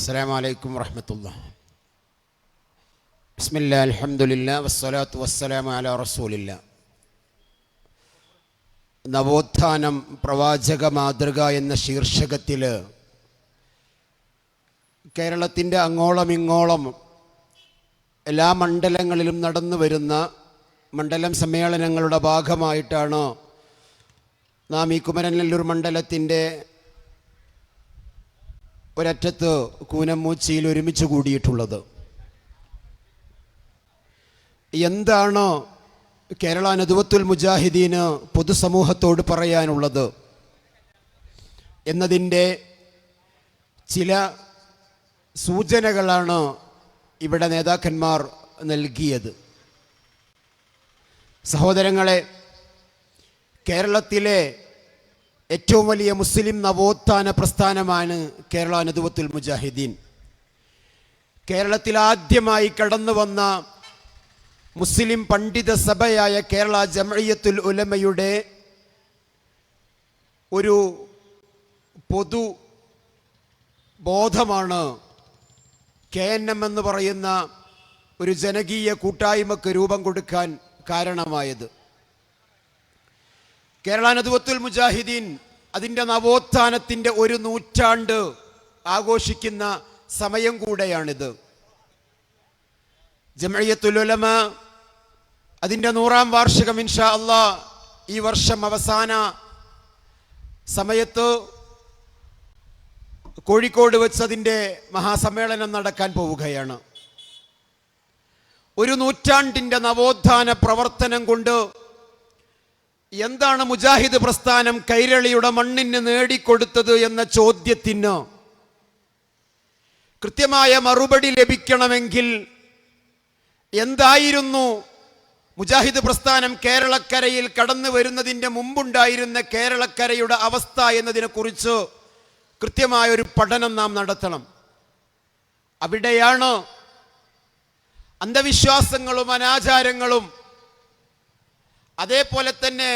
السلام عليكم ورحمة الله بسم الله الحمد لله والصلاة والسلام على رسول الله നവോത്ഥാനം പ്രവാചക മാതൃക എന്ന ശീർഷകത്തിൽ കേരളത്തിൻ്റെ അങ്ങോളം ഇങ്ങോളം എല്ലാ മണ്ഡലങ്ങളിലും നടന്നു വരുന്ന മണ്ഡലം സമ്മേളനങ്ങളുടെ ഭാഗമായിട്ടാണ് നാം ഈ കുമരനെല്ലൂർ മണ്ഡലത്തിൻ്റെ ഒരറ്റത്ത് കൂനമ്മൂച്ചിയിൽ ഒരുമിച്ച് കൂടിയിട്ടുള്ളത്. എന്താണ് കേരള നദുവത്തുൽ മുജാഹിദീന് പൊതുസമൂഹത്തോട് പറയാനുള്ളത്? എന്നതിന്റെ ചില സൂചനകളാണ് ഇവിടെ നേതാക്കന്മാർ നൽകിയത്. സഹോദരങ്ങളെ കേരളത്തിലെ ഏറ്റവും വലിയ മുസ്ലിം നവോത്ഥാന പ്രസ്ഥാനമാണ് കേരള നദുവത്തുൽ മുജാഹിദ്ദീൻ കേരളത്തിൽ ആദ്യമായി കടന്നു വന്ന മുസ്ലിം പണ്ഡിത സഭയായ കേരള ജമയത്തുൽ ഉലമയുടെ ഒരു പൊതു ബോധമാണ് കെ എൻ എം എന്ന് പറയുന്ന ഒരു ജനകീയ കൂട്ടായ്മക്ക് രൂപം കൊടുക്കാൻ കാരണമായത്. കേരള നദുവത്തുൽ മുജാഹിദീൻ അതിന്റെ നവോത്ഥാനത്തിന്റെ ഒരു നൂറ്റാണ്ട് ആഘോഷിക്കുന്ന സമയം കൂടെയാണിത്. ജമയത്തുലുലമ അതിന്റെ നൂറാം വാർഷികം ഇൻഷാ അള്ളാ ഈ വർഷം അവസാന സമയത്ത് കോഴിക്കോട് വെച്ച് അതിന്റെ മഹാസമ്മേളനം നടക്കാൻ പോവുകയാണ്. ഒരു നൂറ്റാണ്ടിന്റെ നവോത്ഥാന പ്രവർത്തനം കൊണ്ട് എന്താണ് മുജാഹിദ് പ്രസ്ഥാനം കൈരളിയുടെ മണ്ണിന് നേടിക്കൊടുത്തത് എന്ന ചോദ്യത്തിന് കൃത്യമായ മറുപടി ലഭിക്കണമെങ്കിൽ എന്തായിരുന്നു മുജാഹിദ് പ്രസ്ഥാനം കേരളക്കരയിൽ കടന്നു വരുന്നതിന്റെ മുമ്പുണ്ടായിരുന്ന കേരളക്കരയുടെ അവസ്ഥ എന്നതിനെക്കുറിച്ച് കൃത്യമായ ഒരു പഠനം നാം നടത്തണം. അവിടെയാണ് അന്ധവിശ്വാസങ്ങളും അനാചാരങ്ങളും അതേപോലെ തന്നെ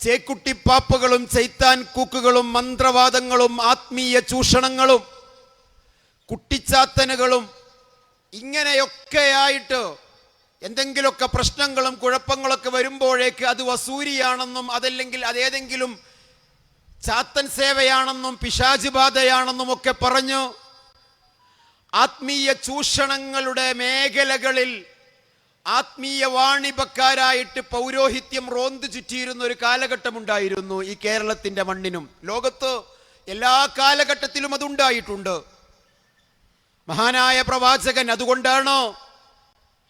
ചേക്കുട്ടിപ്പാപ്പകളും ചൈത്താൻ കൂക്കുകളും മന്ത്രവാദങ്ങളും ആത്മീയ ചൂഷണങ്ങളും കുട്ടിച്ചാത്തനുകളും ഇങ്ങനെയൊക്കെയായിട്ട് എന്തെങ്കിലുമൊക്കെ പ്രശ്നങ്ങളും കുഴപ്പങ്ങളൊക്കെ വരുമ്പോഴേക്ക് അത് വസൂരിയാണെന്നും അതല്ലെങ്കിൽ അതേതെങ്കിലും ചാത്തൻ സേവയാണെന്നും പിശാച് ബാധയാണെന്നും ഒക്കെ പറഞ്ഞു ആത്മീയ ചൂഷണങ്ങളുടെ മേഖലകളിൽ ആത്മീയ വാണിഭക്കാരായിട്ട് പൗരോഹിത്യം റോന്ത് ചുറ്റിയിരുന്ന ഒരു കാലഘട്ടമുണ്ടായിരുന്നു ഈ കേരളത്തിന്റെ മണ്ണിനും. ലോകത്ത് എല്ലാ കാലഘട്ടത്തിലും അതുണ്ടായിട്ടുണ്ട് മഹാനായ പ്രവാചകൻ അതുകൊണ്ടാണോ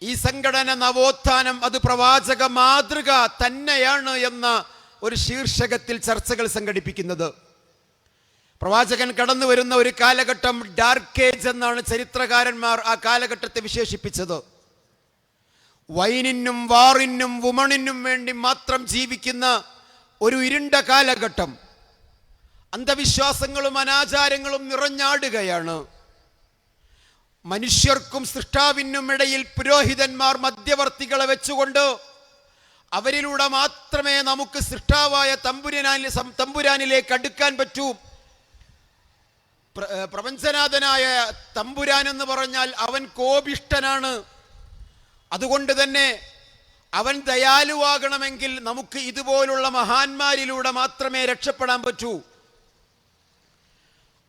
ഈ സംഘടന നവോത്ഥാനം അത് പ്രവാചക മാതൃക തന്നെയാണ് എന്ന ഒരു ശീർഷകത്തിൽ ചർച്ചകൾ സംഘടിപ്പിക്കുന്നത്. പ്രവാചകൻ കടന്നു വരുന്ന ഒരു കാലഘട്ടം ഡാർക്ക് ഏജ് എന്നാണ് ചരിത്രകാരന്മാർ ആ കാലഘട്ടത്തെ വിശേഷിപ്പിച്ചത്. വൈനിനും വാറിനും വുമണിനും വേണ്ടി മാത്രം ജീവിക്കുന്ന ഒരു ഇരുണ്ട കാലഘട്ടം. അന്ധവിശ്വാസങ്ങളും അനാചാരങ്ങളും നിറഞ്ഞാടുകയാണ്. മനുഷ്യർക്കും സൃഷ്ടാവിനും ഇടയിൽ പുരോഹിതന്മാർ മധ്യവർത്തികളെ വെച്ചുകൊണ്ട് അവരിലൂടെ മാത്രമേ നമുക്ക് സൃഷ്ടാവായ തമ്പുരാനിൽ തമ്പുരാനിലേക്ക് അടുക്കാൻ പറ്റൂ. പ്ര- പ്രപഞ്ചനാഥനായ തമ്പുരാൻ എന്ന് പറഞ്ഞാൽ അവൻ കോപിഷ്ടനാണ് അതുകൊണ്ട് തന്നെ അവൻ ദയാലുവാകണമെങ്കിൽ നമുക്ക് ഇതുപോലുള്ള മഹാന്മാരിലൂടെ മാത്രമേ രക്ഷപ്പെടാൻ പറ്റൂ.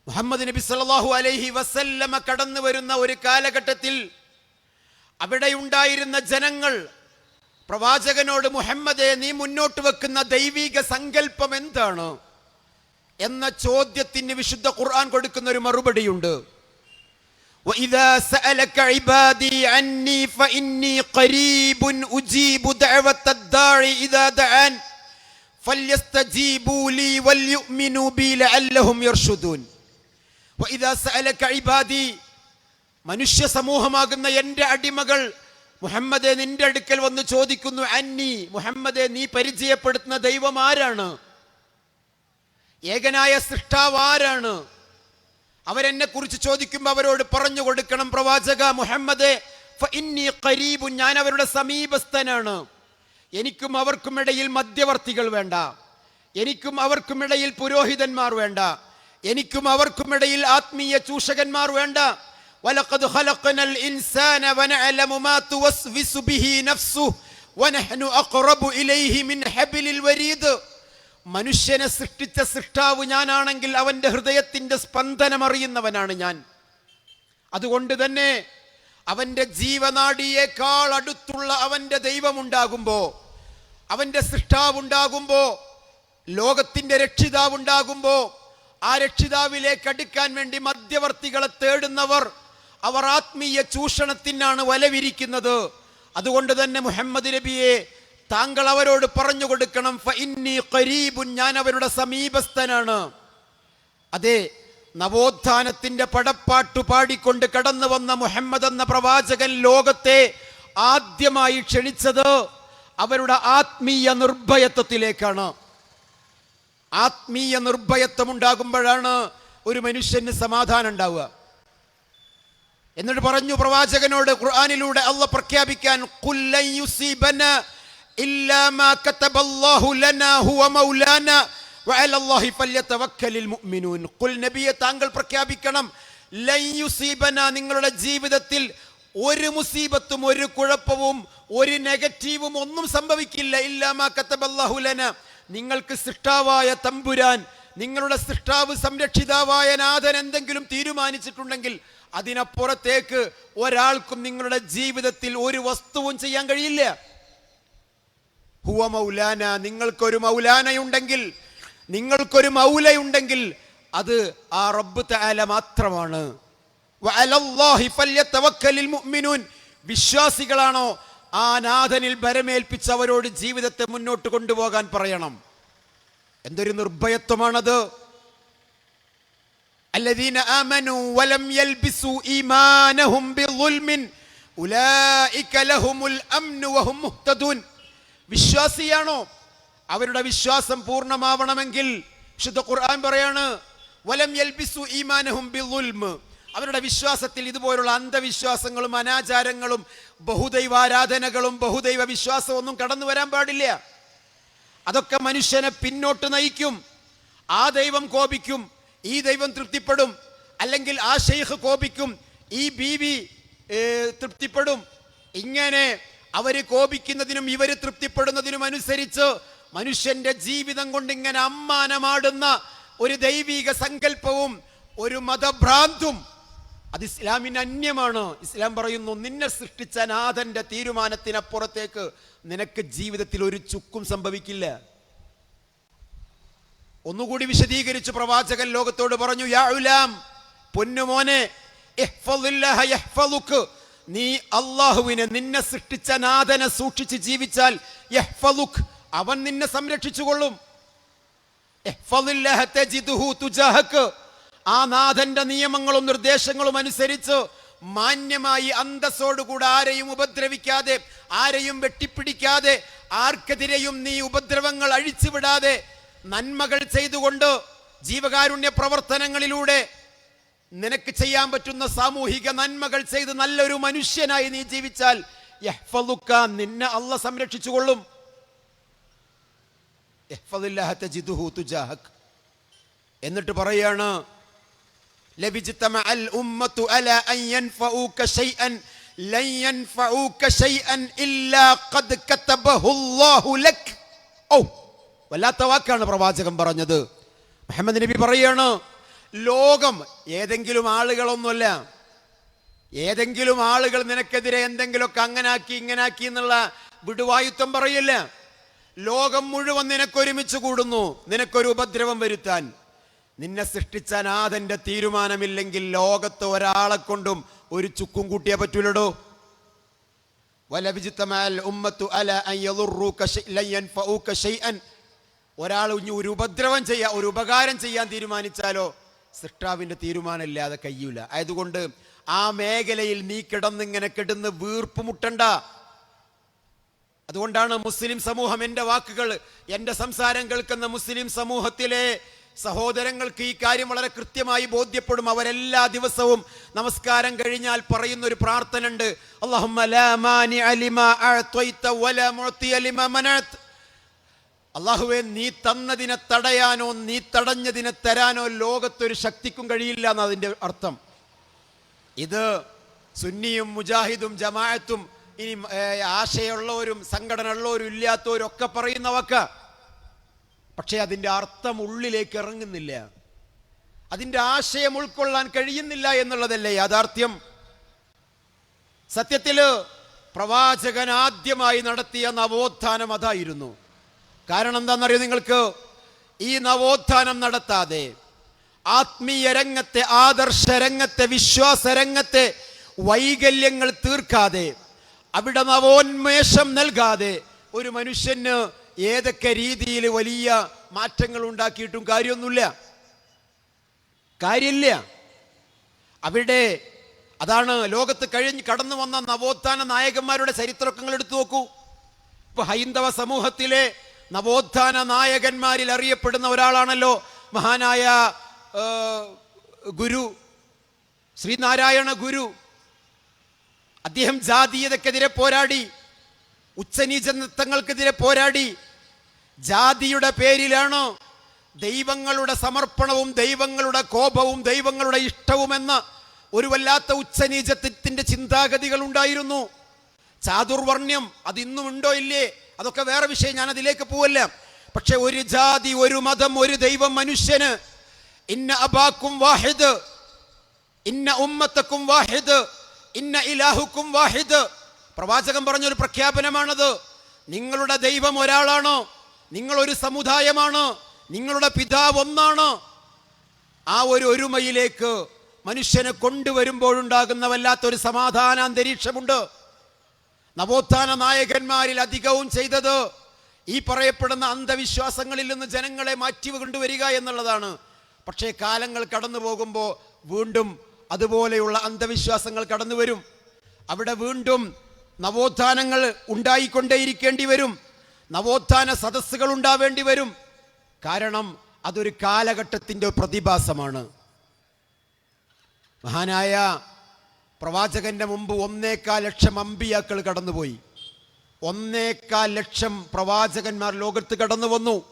മുഹമ്മദ് നബി സല്ലല്ലാഹു അലൈഹി വസല്ലമ കടന്നു വരുന്ന ഒരു കാലഘട്ടത്തിൽ അവിടെ ഉണ്ടായിരുന്ന ജനങ്ങൾ പ്രവാചകനോട് മുഹമ്മദെ നീ മുന്നോട്ട് വെക്കുന്ന ദൈവിക സങ്കല്പം എന്താണ്? എന്ന ചോദ്യത്തിന് വിശുദ്ധ ഖുർആൻ കൊടുക്കുന്ന ഒരു മറുപടിയുണ്ട്. وإذا سألك عبادي عني فإني قريب أجيب دعوة الداعي إذا دعان فليستجيبوا لي وليؤمنوا بي لعلهم يرشدون وإذا سألك عبادي മനുഷ്യ സമൂഹമാകുന്ന എൻ്റെ അടിമകൾ മുഹമ്മദെ നിന്റെ അടുക്കൽ വന്ന് ചോദിക്കുന്നു അന്നി മുഹമ്മദെ നീ പരിചയപ്പെടുത്തുന്ന ദൈവം ആരാണ് ഏകനായ സൃഷ്ടാവ് ആരാണ് അവരെന്നെ കുറിച്ച് ചോദിക്കുമ്പോൾ അവരോട് പറഞ്ഞു കൊടുക്കണം പ്രവാചക മുഹമ്മദ് ഞാൻ അവരുടെ സമീപസ്ഥനാണ്. എനിക്കും അവർക്കും ഇടയിൽ മധ്യവർത്തികൾ വേണ്ട. എനിക്കും അവർക്കും ഇടയിൽ പുരോഹിതന്മാർ വേണ്ട. എനിക്കും അവർക്കും ഇടയിൽ ആത്മീയ ചൂഷകന്മാർ വേണ്ട. ഹബ്ലിൽ വരീദ്. മനുഷ്യനെ സൃഷ്ടിച്ച സൃഷ്ടാവ് ഞാനാണെങ്കിൽ അവന്റെ ഹൃദയത്തിന്റെ സ്പന്ദനം അറിയുന്നവനാണ് ഞാൻ. അതുകൊണ്ട് തന്നെ അവന്റെ ജീവനാടിയേക്കാൾ അടുത്തുള്ള അവന്റെ ദൈവമുണ്ടാകുമ്പോൾ അവന്റെ സൃഷ്ടാവുണ്ടാകുമ്പോൾ ലോകത്തിന്റെ രക്ഷിതാവുണ്ടാകുമ്പോൾ ആ രക്ഷിതാവിലേക്ക് അടുക്കാൻ വേണ്ടി മധ്യവർത്തികളെ തേടുന്നവർ അവർ ആത്മീയ ചൂഷണത്തിനാണ് വലവിരിക്കുന്നത്. അതുകൊണ്ട് തന്നെ മുഹമ്മദ് നബിയെ താങ്കൾ അവരോട് പറഞ്ഞു കൊടുക്കണം ഞാൻ അവരുടെ സമീപസ്ഥനാണ്. അതെ നവോത്ഥാനത്തിന്റെ പടപ്പാട്ടു പാടിക്കൊണ്ട് കടന്നു വന്ന മുഹമ്മദ് എന്ന പ്രവാചകൻ ലോകത്തെ ആദ്യമായി ക്ഷണിച്ചത് അവരുടെ ആത്മീയ നിർഭയത്വത്തിലേക്കാണ്. ആത്മീയ നിർഭയത്വം ഉണ്ടാകുമ്പോഴാണ് ഒരു മനുഷ്യന് സമാധാനം ഉണ്ടാവുക. എന്നിട്ട് പറഞ്ഞു പ്രവാചകനോട് ഖുർആാനിലൂടെ അള്ള പ്രഖ്യാപിക്കാൻ "ഖുൽ ما كتب الله لنا هو مولانا وعلى الله فليتوكل المؤمنون. قل نبي താങ്കൾ പ്രഖ്യാപിക്കണം. ലൻ യുസീബന നിങ്ങളുടെ ജീവിതത്തിൽ ഒരു മുസീബത്തും ഒരു കുഴപ്പവും ഒരു നെഗറ്റീവും ഒന്നും സംഭവിക്കില്ല. ഇല്ലാ മാ കതബല്ലാഹു ലനാ നിങ്ങൾക്ക് സൃഷ്ടാവായ തമ്പുരാൻ നിങ്ങളുടെ സൃഷ്ടാവ് സംരക്ഷിതാവായ നാഥൻ എന്തെങ്കിലും തീരുമാനിച്ചിട്ടുണ്ടെങ്കിൽ അതിനപ്പുറത്തേക്ക് ഒരാൾക്കും നിങ്ങളുടെ ജീവിതത്തിൽ ഒരു വസ്തുവും ചെയ്യാൻ കഴിയില്ല. ഹുവ മൗലാന നിങ്ങൾക്കൊരു മൗലാനയുണ്ടെങ്കിൽ നിങ്ങൾക്കൊരു മൗലയുണ്ടെങ്കിൽ അത് ആ റബ്ബ് തആല മാത്രമാണ് വഅലല്ലാഹി ഫല്യതവക്കലിൽ മുഅ്മിനൂൻ വിശ്വാസികളാണോ ആ നാഥനിൽ ഭരമേൽപ്പിച്ചവരോട് ജീവിതത്തെ മുന്നോട്ട് കൊണ്ടുപോകാൻ പറയണം എന്തൊരു നിർഭയത്വമാണത് الذين آمنوا ولم يلبسوا إيمانهم بظلم أولئك لهم الأمن وهم مهتدون വിശ്വാസിയാണോ? അവരുടെ വിശ്വാസം പൂർണമാവണമെങ്കിൽ വിശുദ്ധ ഖുർആൻ പറയാണ് വലം യൽബിസു ഈമാനഹും ബിളുൽമ് അവരുടെ വിശ്വാസത്തിൽ ഇതുപോലുള്ള അന്ധവിശ്വാസങ്ങളും അനാചാരങ്ങളും ബഹുദൈവാരാധനകളും ബഹുദൈവ വിശ്വാസവും ഒന്നും കടന്നു വരാൻ പാടില്ല. അതൊക്കെ മനുഷ്യനെ പിന്നോട്ട് നയിക്കും. ആ ദൈവം കോപിക്കും ഈ ദൈവം തൃപ്തിപ്പെടും. അല്ലെങ്കിൽ ആ ഷെയ്ഖ് കോപിക്കും ഈ ബീവി തൃപ്തിപ്പെടും. ഇങ്ങനെ അവർ കോപിക്കുന്നതിനും ഇവർ തൃപ്തിപ്പെടുന്നതിനും അനുസരിച്ച് മനുഷ്യന്റെ ജീവിതം കൊണ്ട് ഇങ്ങനെ അമ്മാനമാടുന്ന ഒരു ദൈവിക സങ്കല്പവും ഒരു മതഭ്രാന്തും അത് ഇസ്ലാമിന് അന്യമാണ് ഇസ്ലാം പറയുന്നു നിന്നെ സൃഷ്ടിച്ച നാഥന്റെ തീരുമാനത്തിനപ്പുറത്തേക്ക് നിനക്ക് ജീവിതത്തിൽ ഒരു ചുക്കും സംഭവിക്കില്ല ഒന്നുകൂടി വിശദീകരിച്ച് പ്രവാചകൻ ലോകത്തോട് പറഞ്ഞു യാ ഉലാം പൊന്നുമോനെ. നീ അള്ളാഹുവിനെ നിന്നെ സൃഷ്ടിച്ച നാഥനെ സൂക്ഷിച്ച് ജീവിച്ചാൽ യഹ്ഫലുഖ് അവൻ നിന്നെ സംരക്ഷിച്ചുകൊള്ളും. ആ നാഥന്റെ നിയമങ്ങളും നിർദ്ദേശങ്ങളും അനുസരിച്ച് മാന്യമായി അന്തസ്സോടുകൂടെ ആരെയും ഉപദ്രവിക്കാതെ ആരെയും വെട്ടിപ്പിടിക്കാതെ ആർക്കെതിരെയും നീ ഉപദ്രവങ്ങൾ അഴിച്ചുവിടാതെ നന്മകൾ ചെയ്തുകൊണ്ട് ജീവകാരുണ്യ പ്രവർത്തനങ്ങളിലൂടെ നിനക്ക് ചെയ്യാൻ പറ്റുന്ന സാമൂഹിക നന്മകൾ ചെയ്ത് നല്ലൊരു മനുഷ്യനായി നീ ജീവിച്ചാൽ നിന്നെ അല്ല സംരക്ഷിച്ചുകൊള്ളും. എന്നിട്ട് പറയാണ് വല്ലാത്ത വാക്കാണ് പ്രവാചകൻ പറഞ്ഞത്. മുഹമ്മദ് നബി പറയാണ് ലോകം ഏതെങ്കിലും ആളുകളൊന്നുമല്ല. ഏതെങ്കിലും ആളുകൾ നിനക്കെതിരെ എന്തെങ്കിലുമൊക്കെ അങ്ങനാക്കി ഇങ്ങനാക്കി എന്നുള്ള വിടുവായുത്വം പറയില്ല. ലോകം മുഴുവൻ നിനക്കൊരുമിച്ച് കൂടുന്നു. നിനക്കൊരു ഉപദ്രവം വരുത്താൻ. നിന്നെ സൃഷ്ടിച്ച നാഥന്റെ തീരുമാനമില്ലെങ്കിൽ ലോകത്ത് ഒരാളെ കൊണ്ടും ഒരു ചുക്കും കൂട്ടിയേ പറ്റൂലടോ. വലവിജിത്തമാൽ ഉമ്മത്തു അല. ഒരാൾ ഒരു ഉപദ്രവം ചെയ്യാൻ ഒരു ഉപകാരം ചെയ്യാൻ തീരുമാനിച്ചാലോ? സൃഷ്ടാവിന്റെ തീരുമാനമില്ലാതെ കഴിയൂല. ആയതുകൊണ്ട് ആ മേഖലയിൽ നീ കിടന്നിങ്ങനെ കിടന്ന് വീർപ്പ് മുട്ടണ്ട. അതുകൊണ്ടാണ് മുസ്ലിം സമൂഹം എന്റെ വാക്കുകൾ എന്റെ സംസാരം കേൾക്കുന്ന മുസ്ലിം സമൂഹത്തിലെ സഹോദരങ്ങൾക്ക് ഈ കാര്യം വളരെ കൃത്യമായി ബോധ്യപ്പെടും. അവരെല്ലാ ദിവസവും നമസ്കാരം കഴിഞ്ഞാൽ പറയുന്ന ഒരു പ്രാർത്ഥന ഉണ്ട് അല്ലാഹുമ്മ അള്ളാഹുവെ നീ തന്നതിനെ തടയാനോ നീ തടഞ്ഞതിനെ തരാനോ ലോകത്തൊരു ശക്തിക്കും കഴിയില്ല എന്നതിന്റെ അർത്ഥം. ഇത് സുന്നിയും മുജാഹിദും ജമാഅത്തും ഇനി ആശയമുള്ളവരും സംഘടന ഉള്ളവരും ഇല്ലാത്തവരും ഒക്കെ പറയുന്നവക്ക് പക്ഷേ അതിന്റെ അർത്ഥം ഉള്ളിലേക്ക് ഇറങ്ങുന്നില്ല. അതിന്റെ ആശയം ഉൾക്കൊള്ളാൻ കഴിയുന്നില്ല എന്നുള്ളതല്ലേ യാഥാർത്ഥ്യം? സത്യത്തിൽ പ്രവാചകൻ ആദ്യമായി നടത്തിയ നവോത്ഥാനം അതായിരുന്നു. കാരണം എന്താണെന്നറിയോ നിങ്ങൾക്ക്? ഈ നവോത്ഥാനം നടത്താതെ ആത്മീയ രംഗത്തെ ആദർശ രംഗത്തെ വിശ്വാസ രംഗത്തെ വൈകല്യങ്ങൾ തീർക്കാതെ അവിടെ നവോന്മേഷം നൽകാതെ ഒരു മനുഷ്യന് ഏതൊക്കെ രീതിയിൽ വലിയ മാറ്റങ്ങൾ ഉണ്ടാക്കിയിട്ടും കാര്യമൊന്നുമില്ല. കാര്യമില്ല. അവിടെ അതാണ് ലോകത്ത് കഴിഞ്ഞ് കടന്നു വന്ന നവോത്ഥാന നായകന്മാരുടെ ചരിത്രങ്ങൾ എടുത്തു നോക്കൂ. ഇപ്പൊ ഹൈന്ദവ സമൂഹത്തിലെ നവോത്ഥാന നായകന്മാരിൽ അറിയപ്പെടുന്ന ഒരാളാണല്ലോ മഹാനായ ഗുരു ശ്രീനാരായണ ഗുരു. അദ്ദേഹം ജാതീയതക്കെതിരെ പോരാടി ഉച്ചനീച നൃത്തങ്ങൾക്കെതിരെ പോരാടി. ജാതിയുടെ പേരിലാണോ ദൈവങ്ങളുടെ സമർപ്പണവും ദൈവങ്ങളുടെ കോപവും ദൈവങ്ങളുടെ ഇഷ്ടവുമെന്ന ഒരു വല്ലാത്ത ഉച്ചനീചത്വത്തിന്റെ ചിന്താഗതികൾ ഉണ്ടായിരുന്നു. ചാതുർവർണ്യം അതിന്നുമുണ്ടോ ഇല്ലേ? അതൊക്കെ വേറെ വിഷയം ഞാൻ അതിലേക്ക് പോവല്ല. പക്ഷെ ഒരു ജാതി ഒരു മതം ഒരു ദൈവം മനുഷ്യന് ഇന്ന അബാക്കും വാഹിദ് ഇന്ന ഉമ്മത്തക്കും വാഹിദ് ഇന്ന ഇലാഹുക്കും വാഹിദ്. പ്രവാചകൻ പറഞ്ഞൊരു പ്രഖ്യാപനമാണത്. നിങ്ങളുടെ ദൈവം ഒരാളാണോ? നിങ്ങളൊരു സമുദായമാണ്? നിങ്ങളുടെ പിതാവ് ഒന്നാണോ? ആ ഒരു ഒരുമയിലേക്ക് മനുഷ്യനെ കൊണ്ടുവരുമ്പോഴുണ്ടാകുന്ന വല്ലാത്തൊരു സമാധാന അന്തരീക്ഷമുണ്ട് നവോത്ഥാന നായകന്മാരിൽ അധികവും ചെയ്തത് ഈ പറയപ്പെടുന്ന അന്ധവിശ്വാസങ്ങളിൽ നിന്ന് ജനങ്ങളെ മാറ്റി കൊണ്ടുവരിക എന്നുള്ളതാണ്. പക്ഷേ കാലങ്ങൾ കടന്നു പോകുമ്പോൾ വീണ്ടും അതുപോലെയുള്ള അന്ധവിശ്വാസങ്ങൾ കടന്നു വരും. അവിടെ വീണ്ടും നവോത്ഥാനങ്ങൾ ഉണ്ടായിക്കൊണ്ടേയിരിക്കേണ്ടി വരും. നവോത്ഥാന സദസ്സുകൾ ഉണ്ടാവേണ്ടി വരും. കാരണം അതൊരു കാലഘട്ടത്തിന്റെ പ്രതിഭാസമാണ്. മഹാനായ പ്രവാചകന്റെ മുമ്പ് ഒന്നേക്കാൽ ലക്ഷം അമ്പിയാക്കൾ കടന്നുപോയി. ഒന്നേക്കാൽ ലക്ഷം പ്രവാചകന്മാർ ലോകത്ത് കടന്നു വന്നു.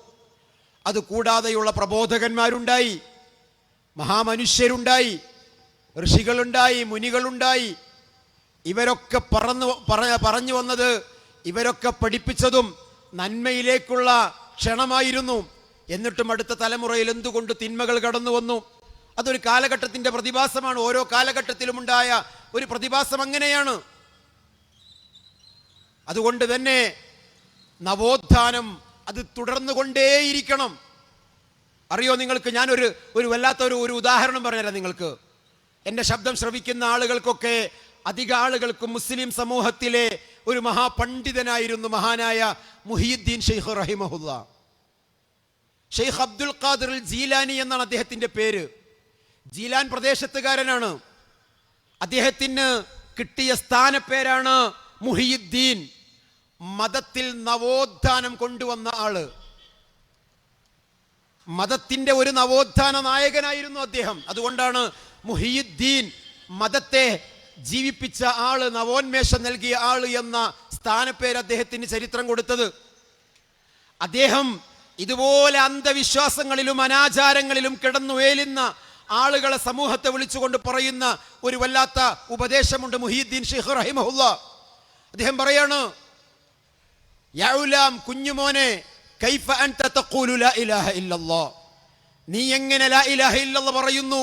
അത് കൂടാതെയുള്ള പ്രബോധകന്മാരുണ്ടായി. മഹാമനുഷ്യരുണ്ടായി. ഋഷികളുണ്ടായി മുനികളുണ്ടായി. ഇവരൊക്കെ പറന്നു പറ പറഞ്ഞു വന്നത് ഇവരൊക്കെ പഠിപ്പിച്ചതും നന്മയിലേക്കുള്ള ക്ഷണമായിരുന്നു. എന്നിട്ടും അടുത്ത തലമുറയിൽ എന്തുകൊണ്ട് തിന്മകൾ കടന്നു വന്നു? അതൊരു കാലഘട്ടത്തിന്റെ പ്രതിഭാസമാണ്. ഓരോ കാലഘട്ടത്തിലും ഉണ്ടായ ഒരു പ്രതിഭാസം അങ്ങനെയാണ്. അതുകൊണ്ട് തന്നെ നവോത്ഥാനം അത് തുടർന്നു കൊണ്ടേയിരിക്കണം അറിയോ നിങ്ങൾക്ക്? ഞാനൊരു ഒരു വല്ലാത്ത ഒരു ഒരു ഉദാഹരണം പറഞ്ഞുതരാം നിങ്ങൾക്ക്. എന്റെ ശബ്ദം ശ്രവിക്കുന്ന ആളുകൾക്കൊക്കെ അധിക ആളുകൾക്കും മുസ്ലിം സമൂഹത്തിലെ ഒരു മഹാപണ്ഡിതനായിരുന്നു മഹാനായ മുഹിയുദ്ദീൻ ഷെയ്ഖ് റഹിമഹുല്ല. ഷെയ്ഖ് അബ്ദുൽ ഖാദിർ ജീലാനി എന്നാണ് അദ്ദേഹത്തിന്റെ പേര്. ജീലാൻ പ്രദേശത്തുകാരനാണ്. അദ്ദേഹത്തിന് കിട്ടിയ സ്ഥാനപ്പേരാണ് മുഹിയുദ്ദീൻ. മതത്തിൽ നവോത്ഥാനം കൊണ്ടുവന്ന ആൾ. മതത്തിന്റെ ഒരു നവോത്ഥാന നായകനായിരുന്നു അദ്ദേഹം. അതുകൊണ്ടാണ് മുഹിയുദ്ദീൻ മതത്തെ ജീവിപ്പിച്ച ആൾ നവോന്മേഷം നൽകിയ ആൾ എന്ന സ്ഥാനപ്പേര് അദ്ദേഹത്തിന് ചരിത്രം കൊടുത്തത്. അദ്ദേഹം ഇതുപോലെ അന്ധവിശ്വാസങ്ങളിലും അനാചാരങ്ങളിലും കിടന്നുവേലുന്ന ആളുകളെ സമൂഹത്തെ വിളിച്ചുകൊണ്ട് പറയുന്ന ഒരു വല്ലാത്ത ഉപദേശമുണ്ട് മുഹീദ്ദീൻ ഷെയ്ഖ് റഹിമഹുല്ല. അദ്ദേഹം പറയാണ് യൗലാം കുഞ്ഞുമോനെ കൈഫ അൻത തഖൂലു ലാ ഇലാഹ ഇല്ലല്ലാഹ് നീ എങ്ങനെ ലാ ഇലാഹ ഇല്ലല്ലാഹ് പറയുന്നു?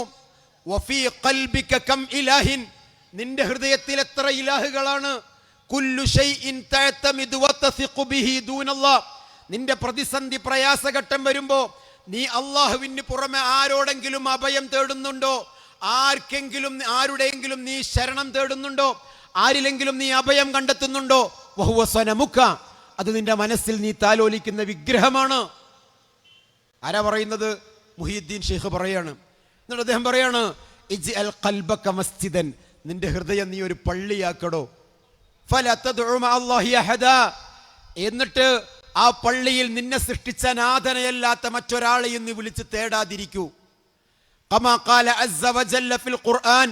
വഫീ ഖൽബിക കം ഇലാഹിൻ. നിന്റെ ഹൃദയത്തിൽ എത്ര ഇലാഹുകളാണ്? കുല്ലു ഷൈഇൻ തഅതമിദു വതസിഖു ബിഹി ദൂനല്ലാഹ് നിന്റെ പ്രതിസന്ധി പ്രയാസഘട്ടം വരുമ്പോ നീ അള്ളാഹുവിന് പുറമെ ആരോടെങ്കിലും അഭയം തേടുന്നുണ്ടോ? ആർക്കെങ്കിലും ആരുടെയെങ്കിലും നീ ശരണം തേടുന്നുണ്ടോ? ആരിലെങ്കിലും നീ അഭയം കണ്ടെത്തുന്നുണ്ടോ? വഹുവ സ്വനമുക്ക അത് നിന്റെ മനസ്സിൽ നീ താലോലിക്കുന്ന വിഗ്രഹമാണ്. ആരാ പറയുന്നത്? മുഹീദ്ദീൻ ഷെയ്ഖ് പറയാണ്. എന്നിട്ട് അദ്ദേഹം പറയാണ് ഇജ് അൽ ഖൽബക മസ്ജിദൻ. നിന്റെ ഹൃദയം നീ ഒരു പള്ളിയാക്കടോ. ഫല അള്ളാഹി അഹദ. എന്നിട്ട് ആ പള്ളിയിൽ നിന്നെ സൃഷ്ടിച്ച നാഥനയല്ലാത്ത മറ്റൊരാളെയും നീ വിളിച്ച് തേടാതിരിക്കൂ. കമാ ഖാല അസ്സ വജല്ല ഫിൽ ഖുർആൻ.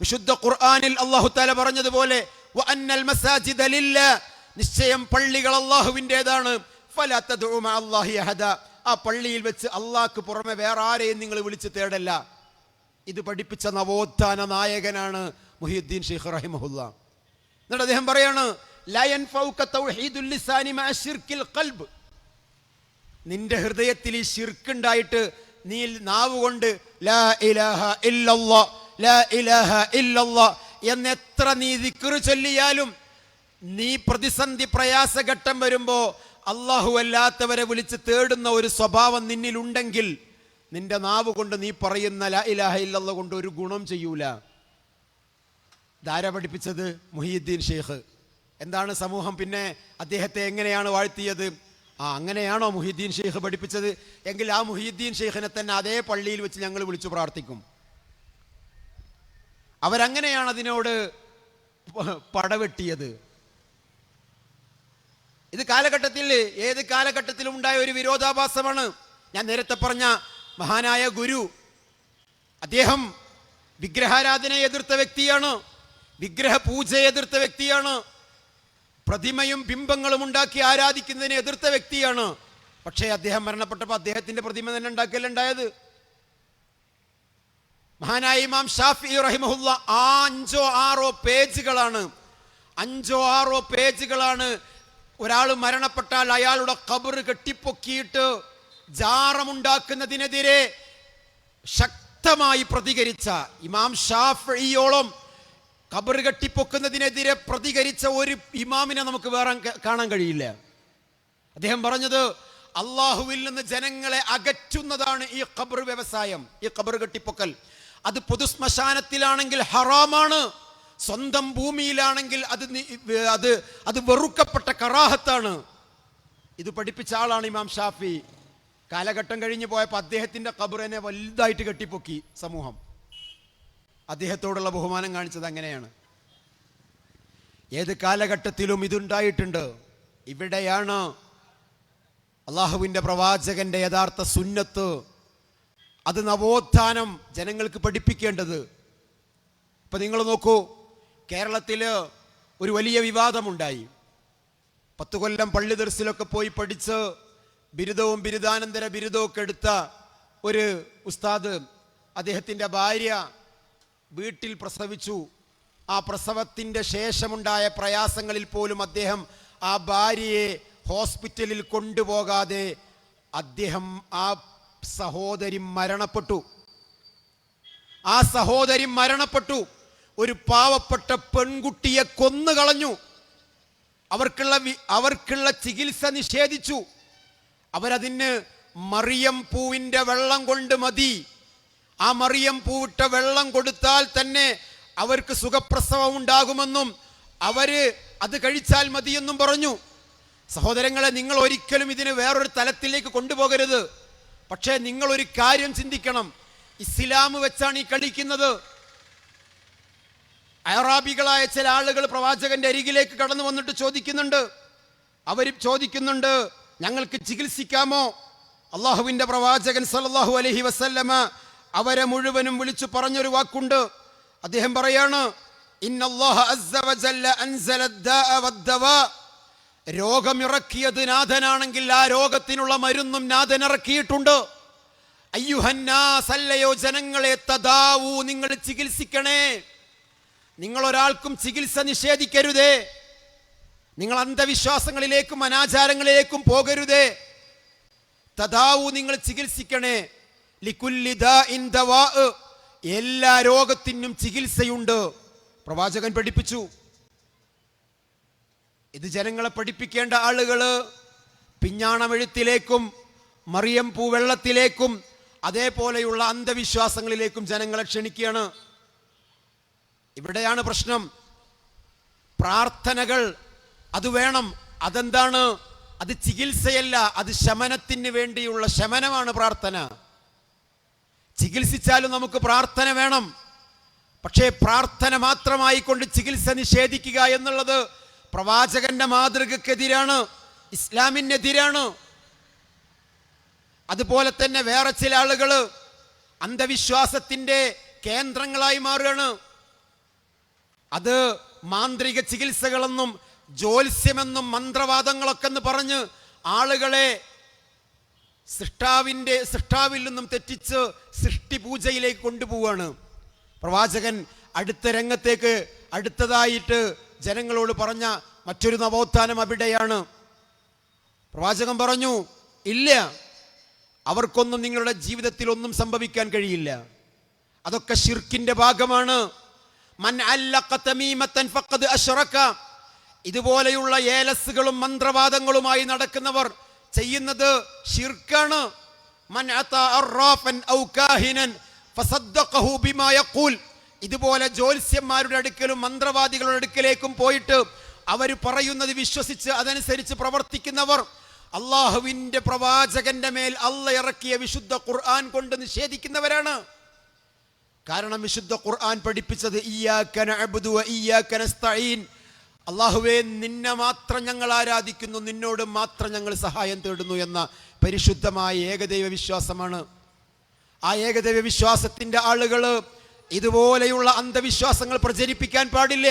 വിശുദ്ധ ഖുർആനിൽ അല്ലാഹു തആല പറഞ്ഞതുപോലെ നിശ്ചയം പള്ളികൾ അഹദ. ആ പള്ളിയിൽ വെച്ച് അള്ളാഹ്ക്ക് പുറമെ വേറെ ആരെയും നിങ്ങൾ വിളിച്ച് തേടല്ല. ഇത് പഠിപ്പിച്ച നവോത്ഥാന നായകനാണ് മുഹിയുദ്ദീൻ ഷെയ്ഖ് റഹിമഹുല്ല. എന്നിട്ട് അദ്ദേഹം പറയാണ് നിന്റെ ഹൃദയത്തിൽ ഈ ശിർക്കുണ്ടായിട്ട് നീ നാവ് കൊണ്ട് ലാ ഇലാഹ ഇല്ലല്ലാ ലാ ഇലാഹ ഇല്ലല്ലാ എന്ന് എത്ര നീ ദിക്റ് ചൊല്ലിയാലും നീ പ്രതിസന്ധി പ്രയാസഘട്ടം വരുമ്പോ അള്ളാഹു അല്ലാത്തവരെ വിളിച്ച് തേടുന്ന ഒരു സ്വഭാവം നിന്നിലുണ്ടെങ്കിൽ നിന്റെ നാവ് കൊണ്ട് നീ പറയുന്ന ലാ ഇലാഹ ഇല്ലല്ല കൊണ്ട് ഒരു ഗുണം ചെയ്യൂല. ധാര പഠിപ്പിച്ചത്? മുഹിയുദ്ദീൻ ഷെയ്ഖ്. എന്താണ് സമൂഹം പിന്നെ അദ്ദേഹത്തെ എങ്ങനെയാണ് വാഴ്ത്തിയത്? ആ അങ്ങനെയാണോ മുഹിദ്ദീൻ ഷെയ്ഖ് പഠിപ്പിച്ചത്? എങ്കിൽ ആ മുഹിദ്ദീൻ ഷെയ്ഖിനെ തന്നെ അതേ പള്ളിയിൽ വെച്ച് ഞങ്ങൾ വിളിച്ചു പ്രാർത്ഥിക്കും. അവരങ്ങനെയാണ് അതിനോട് പടവെട്ടിയത്. ഇത് കാലഘട്ടത്തിൽ ഏത് കാലഘട്ടത്തിലും ഉണ്ടായ ഒരു വിരോധാഭാസമാണ്. ഞാൻ നേരത്തെ പറഞ്ഞ മഹാനായ ഗുരു. അദ്ദേഹം വിഗ്രഹാരാധനയെ എതിർത്ത വ്യക്തിയാണ്. വിഗ്രഹ പൂജയെ എതിർത്ത വ്യക്തിയാണ്. പ്രതിമയും ബിംബങ്ങളും ഉണ്ടാക്കി ആരാധിക്കുന്നതിനെ എതിർത്ത വ്യക്തിയാണ്. പക്ഷേ അദ്ദേഹം മരണപ്പെട്ടപ്പോൾ അദ്ദേഹത്തിന്റെ പ്രതിമ തന്നെ ഉണ്ടാക്കിയല്ലുണ്ടായത്. മഹാനായ ഇമാം ഷാഫി റഹിമഹുല്ല ആ അഞ്ചോ ആറോ പേജുകളാണ്. അഞ്ചോ ആറോ പേജുകളാണ് ഒരാൾ മരണപ്പെട്ടാൽ അയാളുടെ കബറ് കെട്ടിപ്പൊക്കിയിട്ട് ജാറമുണ്ടാക്കുന്നതിനെതിരെ ശക്തമായി പ്രതികരിച്ച ഇമാം ഷാഫിയോളം കബറ് കെട്ടിപ്പൊക്കുന്നതിനെതിരെ പ്രതികരിച്ച ഒരു ഇമാമിനെ നമുക്ക് വേറെ കാണാൻ കഴിയില്ല. അദ്ദേഹം പറഞ്ഞത് അള്ളാഹുവിൽ നിന്ന് ജനങ്ങളെ അകറ്റുന്നതാണ് ഈ ഖബർ വ്യവസായം ഈ ഖബർ കെട്ടിപ്പൊക്കൽ. അത് പൊതുശ്മശാനത്തിലാണെങ്കിൽ ഹറാമാണ് സ്വന്തം ഭൂമിയിലാണെങ്കിൽ അത് അത് അത് വെറുക്കപ്പെട്ട കറാഹത്താണ്. ഇത് പഠിപ്പിച്ച ആളാണ് ഇമാം ഷാഫി. കാലഘട്ടം കഴിഞ്ഞു പോയപ്പോൾ അദ്ദേഹത്തിന്റെ കബറിനെ വലുതായിട്ട് കെട്ടിപ്പൊക്കി സമൂഹം. അദ്ദേഹത്തോടുള്ള ബഹുമാനം കാണിച്ചത് അങ്ങനെയാണ്. ഏത് കാലഘട്ടത്തിലും ഇതുണ്ടായിട്ടുണ്ട്. ഇവിടെയാണ് അള്ളാഹുവിന്റെ പ്രവാചകന്റെ യഥാർത്ഥ സുന്നത്ത്. അത് നവോത്ഥാനം ജനങ്ങൾക്ക് പഠിപ്പിക്കേണ്ടത്. ഇപ്പം നിങ്ങൾ നോക്കൂ കേരളത്തിൽ ഒരു വലിയ വിവാദമുണ്ടായി. പത്ത് കൊല്ലം പള്ളി ദർസിലൊക്കെ പോയി പഠിച്ച് ബിരുദവും ബിരുദാനന്തര ബിരുദവും ഒക്കെ എടുത്ത ഒരു ഉസ്താദ് അദ്ദേഹത്തിന്റെ ഭാര്യ വീട്ടിൽ പ്രസവിച്ചു. ആ പ്രസവത്തിന്റെ ശേഷമുണ്ടായ പ്രയാസങ്ങളിൽ പോലും അദ്ദേഹം ആ ഭാര്യയെ ഹോസ്പിറ്റലിൽ കൊണ്ടുപോകാതെ അദ്ദേഹം ആ സഹോദരി മരണപ്പെട്ടു. ആ സഹോദരി മരണപ്പെട്ടു. ഒരു പാവപ്പെട്ട പെൺകുട്ടിയെ കൊന്നുകളഞ്ഞു. അവർക്കുള്ള അവർക്കുള്ള ചികിത്സ നിഷേധിച്ചു. അവരതിന് മറിയം പൂവിന്റെ വെള്ളം കൊണ്ട് മതി. ആ മറിയം പൂവിട്ട വെള്ളം കൊടുത്താൽ തന്നെ അവർക്ക് സുഖപ്രസവം ഉണ്ടാകുമെന്നും അവർ അത് കഴിച്ചാൽ മതിയെന്നും പറഞ്ഞു. സഹോദരങ്ങളെ നിങ്ങൾ ഒരിക്കലും ഇതിന് വേറൊരു തലത്തിലേക്ക് കൊണ്ടുപോകരുത്. പക്ഷേ നിങ്ങൾ ഒരു കാര്യം ചിന്തിക്കണം. ഇസ്ലാം വെച്ചാണ് ഈ കളിക്കുന്നത്. അറാബികളായ ചില ആളുകൾ പ്രവാചകന്റെ അരികിലേക്ക് കടന്നു വന്നിട്ട് ചോദിക്കുന്നുണ്ട്. അവർ ചോദിക്കുന്നുണ്ട് ഞങ്ങൾക്ക് ചികിത്സിക്കാമോ? അള്ളാഹുവിന്റെ പ്രവാചകൻ സല്ലാഹു അലഹി വസല്ലമ അവരെ മുഴുവനും വിളിച്ചു പറഞ്ഞൊരു വാക്കുണ്ട്. അദ്ദേഹം പറയാണ്. രോഗമിറക്കിയത് നാഥനാണെങ്കിൽ ആ രോഗത്തിനുള്ള മരുന്നും നാഥൻ ഇറക്കിയിട്ടുണ്ട് അയ്യുഹന്നാസല്ലയോ ജനങ്ങളെ തദാവൂ നിങ്ങൾ ചികിത്സിക്കണേ. നിങ്ങൾ ഒരാൾക്കും ചികിത്സ നിഷേധിക്കരുതേ. നിങ്ങൾ അന്ധവിശ്വാസങ്ങളിലേക്കും അനാചാരങ്ങളിലേക്കും പോകരുതേ. തഥാവു നിങ്ങൾ ചികിത്സിക്കണേ. എല്ലാ രോഗത്തിനും ചികിത്സയുണ്ട്. പ്രവാചകൻ പഠിപ്പിച്ചു. ഇത് ജനങ്ങളെ പഠിപ്പിക്കേണ്ട ആളുകൾ പിഞ്ഞാണമെഴുത്തിലേക്കും മറിയം പൂവെള്ളത്തിലേക്കും അതേപോലെയുള്ള അന്ധവിശ്വാസങ്ങളിലേക്കും ജനങ്ങളെ ക്ഷണിക്കുകയാണ്. ഇവിടെയാണ് പ്രശ്നം. പ്രാർത്ഥനകൾ അത് വേണം അതെന്താണ്? അത് ചികിത്സയല്ല അത് ശമനത്തിന് വേണ്ടിയുള്ള ശമനമാണ് പ്രാർത്ഥന. ചികിത്സിച്ചാലും നമുക്ക് പ്രാർത്ഥന വേണം. പക്ഷേ പ്രാർത്ഥന മാത്രമായി കൊണ്ട് ചികിത്സ നിഷേധിക്കുക എന്നുള്ളത് പ്രവാചകന്റെ മാതൃകക്കെതിരാണ് ഇസ്ലാമിനെതിരാണ്. അതുപോലെ തന്നെ വേറെ ചില ആളുകൾ അന്ധവിശ്വാസത്തിന്റെ കേന്ദ്രങ്ങളായി മാറുകയാണ്. അത് മാന്ത്രിക ചികിത്സകളെന്നും ജോത്സ്യമെന്നും മന്ത്രവാദങ്ങളൊക്കെ എന്ന് പറഞ്ഞ് ആളുകളെ സൃഷ്ടാവിന്റെ സൃഷ്ടാവിൽ നിന്നും തെറ്റിച്ച് സൃഷ്ടി പൂജയിലേക്ക് കൊണ്ടുപോവാണ്. പ്രവാചകൻ അടുത്ത രംഗത്തേക്ക് അടുത്തതായിട്ട് ജനങ്ങളോട് പറഞ്ഞ മറ്റൊരു നവോത്ഥാനം അവിടെയാണ്. പ്രവാചകൻ പറഞ്ഞു ഇല്ല അവർക്കൊന്നും നിങ്ങളുടെ ജീവിതത്തിൽ ഒന്നും സംഭവിക്കാൻ കഴിയില്ല. അതൊക്കെ ഷിർക്കിന്റെ ഭാഗമാണ്. ഇതുപോലെയുള്ള ഏലസുകളും മന്ത്രവാദങ്ങളുമായി നടക്കുന്നവർ ചെയ്യുന്നത് ഇതുപോലെ ജ്യോത്സ്യന്മാരുടെ അടുക്കലും മന്ത്രവാദികളുടെ അടുക്കലേക്കും പോയിട്ട് അവർ പറയുന്നത് വിശ്വസിച്ച് അതനുസരിച്ച് പ്രവർത്തിക്കുന്നവർ. അള്ളാഹുവിന്റെ പ്രവാചകന്റെ മേൽ അല്ല ഇറക്കിയ വിശുദ്ധ ഖുർആൻ കൊണ്ട് നിഷേധിക്കുന്നവരാണ്. കാരണം വിശുദ്ധ ഖുർആൻ പഠിപ്പിച്ചത് അള്ളാഹുവേ നിന്നെ മാത്രം ഞങ്ങൾ ആരാധിക്കുന്നു നിന്നോട് മാത്രം ഞങ്ങൾ സഹായം തേടുന്നു എന്ന പരിശുദ്ധമായ ഏകദൈവ വിശ്വാസമാണ്. ആ ഏകദൈവ വിശ്വാസത്തിന്റെ ആളുകൾ ഇതുപോലെയുള്ള അന്ധവിശ്വാസങ്ങൾ പ്രചരിപ്പിക്കാൻ പാടില്ല.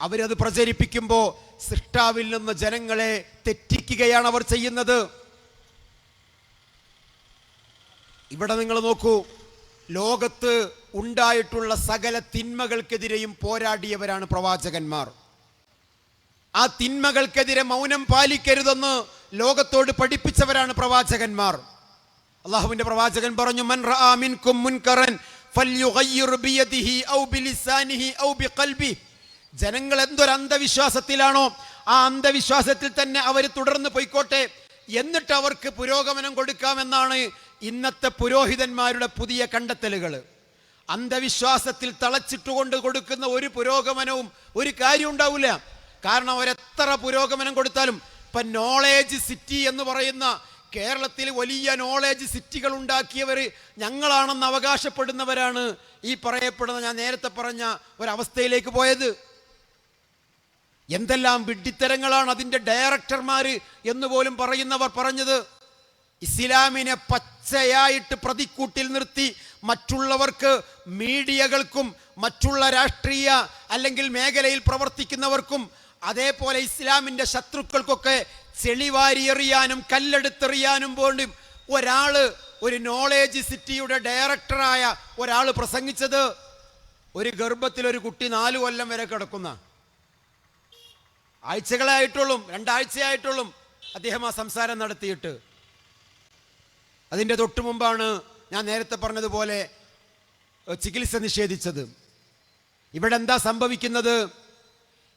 അവരത് പ്രചരിപ്പിക്കുമ്പോൾ സൃഷ്ടാവിൽ നിന്ന് ജനങ്ങളെ തെറ്റിക്കുകയാണ് അവർ ചെയ്യുന്നത്. ഇവിടെ നിങ്ങൾ നോക്കൂ ലോകത്ത് ഉണ്ടായിട്ടുള്ള സകല തിന്മകൾക്കെതിരെയും പോരാടിയവരാണ് പ്രവാചകന്മാർ. ആ തിന്മകൾക്കെതിരെ മൗനം പാലിക്കരുതെന്ന് ലോകത്തോട് പഠിപ്പിച്ചവരാണ് പ്രവാചകന്മാർ. അള്ളാഹുവിന്റെ പ്രവാചകൻ പറഞ്ഞു മൻ മുൻകറൻ ജനങ്ങൾ എന്തൊരു അന്ധവിശ്വാസത്തിലാണോ ആ അന്ധവിശ്വാസത്തിൽ തന്നെ അവർ തുടർന്ന് പോയിക്കോട്ടെ. എന്നിട്ട് അവർക്ക് പുരോഗമനം കൊടുക്കാമെന്നാണ് ഇന്നത്തെ പുരോഹിതന്മാരുടെ പുതിയ കണ്ടെത്തലുകൾ അന്ധവിശ്വാസത്തിൽ തളച്ചിട്ടുകൊണ്ട് കൊടുക്കുന്ന ഒരു പുരോഗമനവും ഒരു കാര്യം ഉണ്ടാവില്ല കാരണം അവരെത്ര പുരോഗമനം കൊടുത്താലും ഇപ്പൊ നോളേജ് സിറ്റി എന്ന് പറയുന്ന കേരളത്തിൽ വലിയ നോളേജ് സിറ്റികൾ ഉണ്ടാക്കിയവർ ഞങ്ങളാണെന്ന് അവകാശപ്പെടുന്നവരാണ് ഈ പറയപ്പെടുന്ന ഞാൻ നേരത്തെ പറഞ്ഞ ഒരവസ്ഥയിലേക്ക് പോയത്. എന്തെല്ലാം വിഡ്ഢിത്തരങ്ങളാണ് അതിന്റെ ഡയറക്ടർമാർ എന്ന് പോലും പറയുന്നവർ പറഞ്ഞത്. ഇസ്ലാമിനെ പച്ചയായിട്ട് പ്രതിക്കൂട്ടിൽ നിർത്തി മറ്റുള്ളവർക്ക് മീഡിയകൾക്കും മറ്റുള്ള രാഷ്ട്രീയ അല്ലെങ്കിൽ മേഖലയിൽ പ്രവർത്തിക്കുന്നവർക്കും അതേപോലെ ഇസ്ലാമിന്റെ ശത്രുക്കൾക്കൊക്കെ ചെളിവാരിയെറിയാനും കല്ലെടുത്തെറിയാനും പോലും ഒരാൾ ഒരു നോളേജ് സിറ്റിയുടെ ഡയറക്ടറായ ഒരാൾ പ്രസംഗിച്ചത് ഒരു ഗർഭത്തിൽ ഒരു കുട്ടി നാലു കൊല്ലം വരെ കിടക്കുന്ന. ആഴ്ചകളായിട്ടുള്ളും രണ്ടാഴ്ചയായിട്ടുള്ളും അദ്ദേഹം ആ സംസാരം നടത്തിയിട്ട് അതിന്റെ തൊട്ടു മുമ്പാണ് ഞാൻ നേരത്തെ പറഞ്ഞതുപോലെ ചികിത്സ നിഷേധിച്ചത്. ഇവിടെ എന്താ സംഭവിക്കുന്നത്?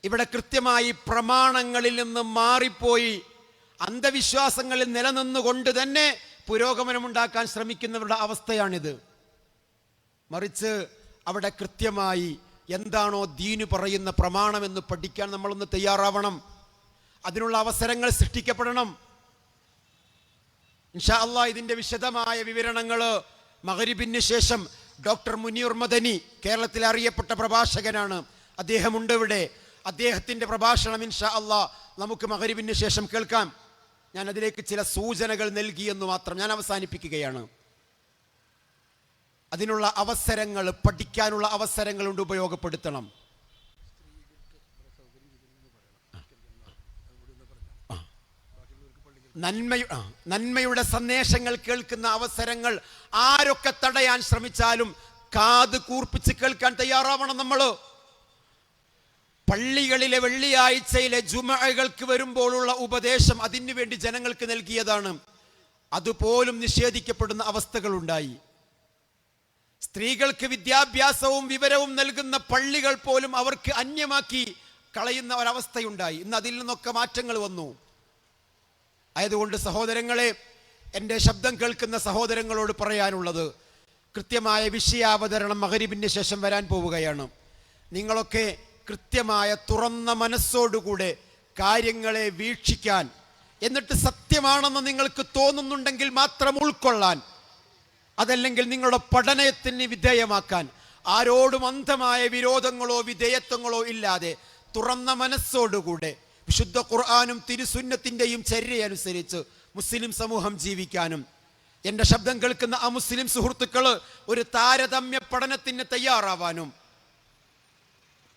ഇവിടെ കൃത്യമായി പ്രമാണങ്ങളിൽ നിന്ന് മാറിപ്പോയി അന്ധവിശ്വാസങ്ങളിൽ നിലനിന്നുകൊണ്ട് തന്നെ പുരോഗമനമുണ്ടാക്കാൻ ശ്രമിക്കുന്നവരുടെ അവസ്ഥയാണിത്. മറിച്ച് അവിടെ കൃത്യമായി എന്താണോ ദീന് പറയുന്ന പ്രമാണമെന്ന് പഠിക്കാൻ നമ്മളൊന്ന് തയ്യാറാവണം. അതിനുള്ള അവസരങ്ങൾ സൃഷ്ടിക്കപ്പെടണം. ഇൻഷാ അള്ളാ ഇതിന്റെ വിശദമായ വിവരണങ്ങൾ മകരിബിന് ശേഷം ഡോക്ടർ മുനീർ മദനി കേരളത്തിൽ അറിയപ്പെട്ട പ്രഭാഷകനാണ്. അദ്ദേഹമുണ്ട് ഇവിടെ. അദ്ദേഹത്തിന്റെ പ്രഭാഷണം ഇൻഷാ അള്ളാ നമുക്ക് മകരിബിന് ശേഷം കേൾക്കാം. ഞാൻ അതിലേക്ക് ചില സൂചനകൾ നൽകിയെന്ന് മാത്രം ഞാൻ അവസാനിപ്പിക്കുകയാണ്. അതിനുള്ള അവസരങ്ങൾ പഠിക്കാനുള്ള അവസരങ്ങൾ കൊണ്ട് ഉപയോഗപ്പെടുത്തണം. നന്മ ആ, നന്മയുടെ സന്ദേശങ്ങൾ കേൾക്കുന്ന അവസരങ്ങൾ ആരൊക്കെ തടയാൻ ശ്രമിച്ചാലും കാത് കൂർപ്പിച്ച് കേൾക്കാൻ തയ്യാറാവണം നമ്മൾ പള്ളികളിലെ വെള്ളിയാഴ്ചയിലെ ജുമകൾക്ക് വരുമ്പോഴുള്ള ഉപദേശം അതിനു വേണ്ടി ജനങ്ങൾക്ക് നൽകിയതാണ്. അതുപോലും നിഷേധിക്കപ്പെടുന്ന അവസ്ഥകളുണ്ടായി. സ്ത്രീകൾക്ക് വിദ്യാഭ്യാസവും വിവരവും നൽകുന്ന പള്ളികൾ പോലും അവർക്ക് അന്യമാക്കി കളയുന്ന ഒരവസ്ഥയുണ്ടായി. ഇന്ന് അതിൽ നിന്നൊക്കെ മാറ്റങ്ങൾ വന്നു. ആയതുകൊണ്ട് സഹോദരങ്ങളെ എന്റെ ശബ്ദം കേൾക്കുന്ന സഹോദരങ്ങളോട് പറയാനുള്ളത് കൃത്യമായ വിഷയാവതരണം മകരിബിന് ശേഷം വരാൻ പോവുകയാണ്. നിങ്ങളൊക്കെ കൃത്യമായ തുറന്ന മനസ്സോടുകൂടെ കാര്യങ്ങളെ വീക്ഷിക്കാൻ എന്നിട്ട് സത്യമാണെന്ന് നിങ്ങൾക്ക് തോന്നുന്നുണ്ടെങ്കിൽ മാത്രം ഉൾക്കൊള്ളാൻ അതല്ലെങ്കിൽ നിങ്ങളുടെ പഠനത്തിന് വിധേയമാക്കാൻ. ആരോടും അന്ധമായ വിരോധങ്ങളോ വിധേയത്വങ്ങളോ ഇല്ലാതെ തുറന്ന മനസ്സോടുകൂടെ വിശുദ്ധ ഖുർആാനും തിരുസുന്നത്തിന്റെയും ചര്യനുസരിച്ച് മുസ്ലിം സമൂഹം ജീവിക്കാനും. എന്റെ ശബ്ദം കേൾക്കുന്ന ആ മുസ്ലിം സുഹൃത്തുക്കൾ ഒരു താരതമ്യ പഠനത്തിന് തയ്യാറാവാനും.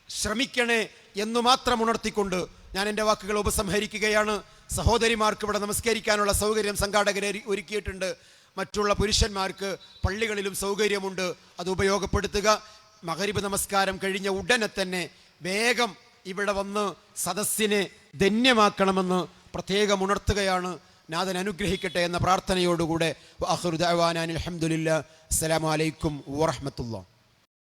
ശ്രമിക്കണേ എന്ന് മാത്രം ഉണർത്തിക്കൊണ്ട് ഞാൻ എന്റെ വാക്കുകൾ ഉപസംഹരിക്കുകയാണ്. സഹോദരിമാർക്ക് ഇവിടെ നമസ്കരിക്കാനുള്ള സൗകര്യം സംഘാടകരെ ഒരുക്കിയിട്ടുണ്ട്. മറ്റുള്ള പുരുഷന്മാർക്ക് പള്ളികളിലും സൗകര്യമുണ്ട്. അത് ഉപയോഗപ്പെടുത്തുക. മകരിബ് നമസ്കാരം കഴിഞ്ഞ ഉടനെ തന്നെ വേഗം ഇവിടെ വന്ന് സദസ്സിനെ ധന്യമാക്കണമെന്ന് പ്രത്യേകം ഉണർത്തുകയാണ്. നാഥൻ അനുഗ്രഹിക്കട്ടെ എന്ന പ്രാർത്ഥനയോടുകൂടെ. അലഹമുല്ല അസ്സലാമലൈക്കും വറഹമത്തുള്ള